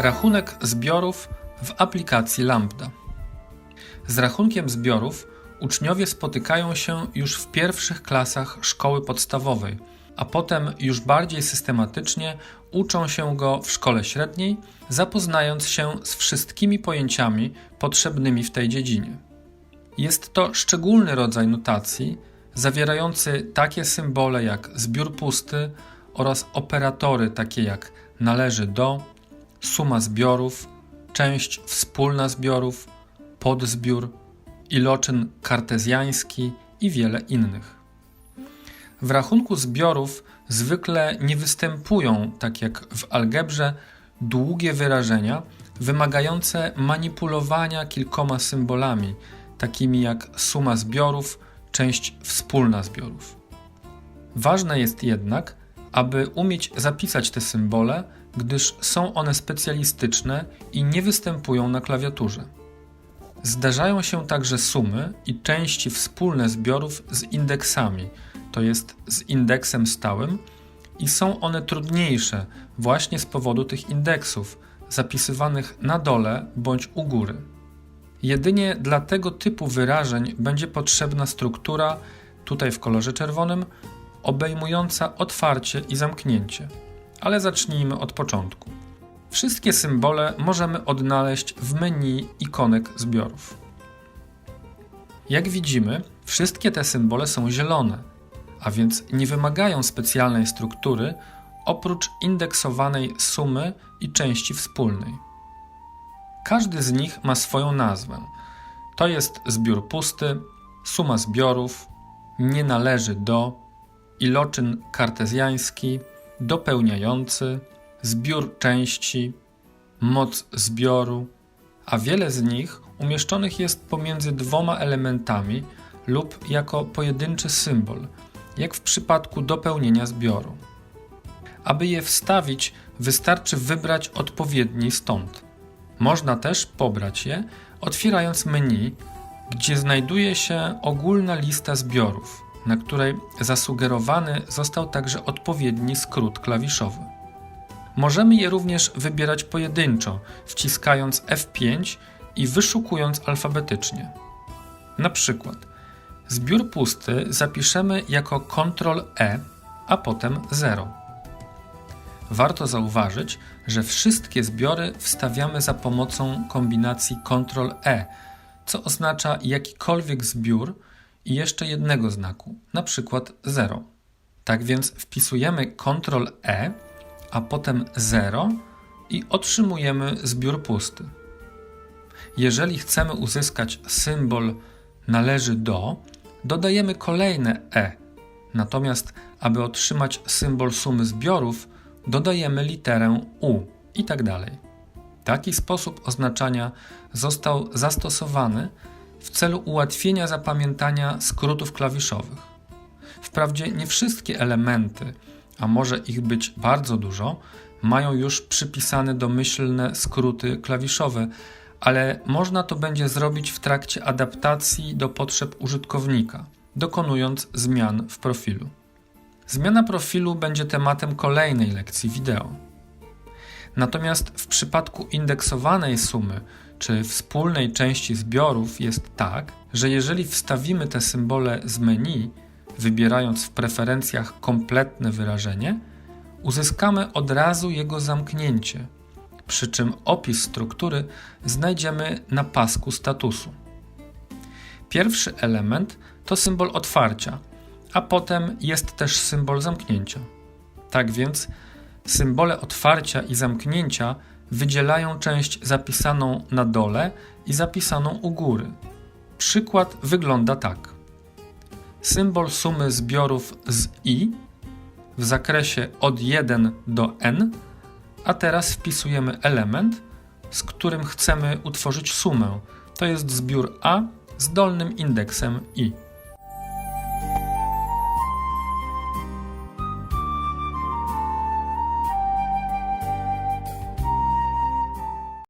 Rachunek zbiorów w aplikacji Lambda. Z rachunkiem zbiorów uczniowie spotykają się już w pierwszych klasach szkoły podstawowej, a potem już bardziej systematycznie uczą się go w szkole średniej, zapoznając się z wszystkimi pojęciami potrzebnymi w tej dziedzinie. Jest to szczególny rodzaj notacji, zawierający takie symbole jak zbiór pusty oraz operatory takie jak należy do, suma zbiorów, część wspólna zbiorów, podzbiór, iloczyn kartezjański i wiele innych. W rachunku zbiorów zwykle nie występują, tak jak w algebrze, długie wyrażenia wymagające manipulowania kilkoma symbolami, takimi jak suma zbiorów, część wspólna zbiorów. Ważne jest jednak, aby umieć zapisać te symbole, gdyż są one specjalistyczne i nie występują na klawiaturze. Zdarzają się także sumy i części wspólne zbiorów z indeksami, to jest z indeksem stałym, i są one trudniejsze właśnie z powodu tych indeksów, zapisywanych na dole bądź u góry. Jedynie dla tego typu wyrażeń będzie potrzebna struktura, tutaj w kolorze czerwonym, obejmująca otwarcie i zamknięcie. Ale zacznijmy od początku. Wszystkie symbole możemy odnaleźć w menu ikonek zbiorów. Jak widzimy, wszystkie te symbole są zielone, a więc nie wymagają specjalnej struktury oprócz indeksowanej sumy i części wspólnej. Każdy z nich ma swoją nazwę. To jest zbiór pusty, suma zbiorów, nie należy do, iloczyn kartezjański, dopełniający, zbiór części, moc zbioru, a wiele z nich umieszczonych jest pomiędzy dwoma elementami lub jako pojedynczy symbol, jak w przypadku dopełnienia zbioru. Aby je wstawić, wystarczy wybrać odpowiedni stąd. Można też pobrać je, otwierając menu, gdzie znajduje się ogólna lista zbiorów, na której zasugerowany został także odpowiedni skrót klawiszowy. Możemy je również wybierać pojedynczo, wciskając F5 i wyszukując alfabetycznie. Na przykład zbiór pusty zapiszemy jako Ctrl E, a potem 0. Warto zauważyć, że wszystkie zbiory wstawiamy za pomocą kombinacji Ctrl E, co oznacza jakikolwiek zbiór i jeszcze jednego znaku, na przykład 0. Tak więc wpisujemy Ctrl E a potem 0 i otrzymujemy zbiór pusty. Jeżeli chcemy uzyskać symbol należy do, dodajemy kolejne e. Natomiast, aby otrzymać symbol sumy zbiorów, dodajemy literę u i tak dalej. Taki sposób oznaczania został zastosowany w celu ułatwienia zapamiętania skrótów klawiszowych. Wprawdzie nie wszystkie elementy a może ich być bardzo dużo, mają już przypisane domyślne skróty klawiszowe, ale można to będzie zrobić w trakcie adaptacji do potrzeb użytkownika, dokonując zmian w profilu. Zmiana profilu będzie tematem kolejnej lekcji wideo. Natomiast w przypadku indeksowanej sumy czy wspólnej części zbiorów jest tak, że jeżeli wstawimy te symbole z menu, wybierając w preferencjach kompletne wyrażenie, uzyskamy od razu jego zamknięcie, przy czym opis struktury znajdziemy na pasku statusu. Pierwszy element to symbol otwarcia, a potem jest też symbol zamknięcia. Tak więc symbole otwarcia i zamknięcia wydzielają część zapisaną na dole i zapisaną u góry. Przykład wygląda tak symbol sumy zbiorów z i w zakresie od 1 do n, a teraz wpisujemy element, z którym chcemy utworzyć sumę. To jest zbiór a z dolnym indeksem i.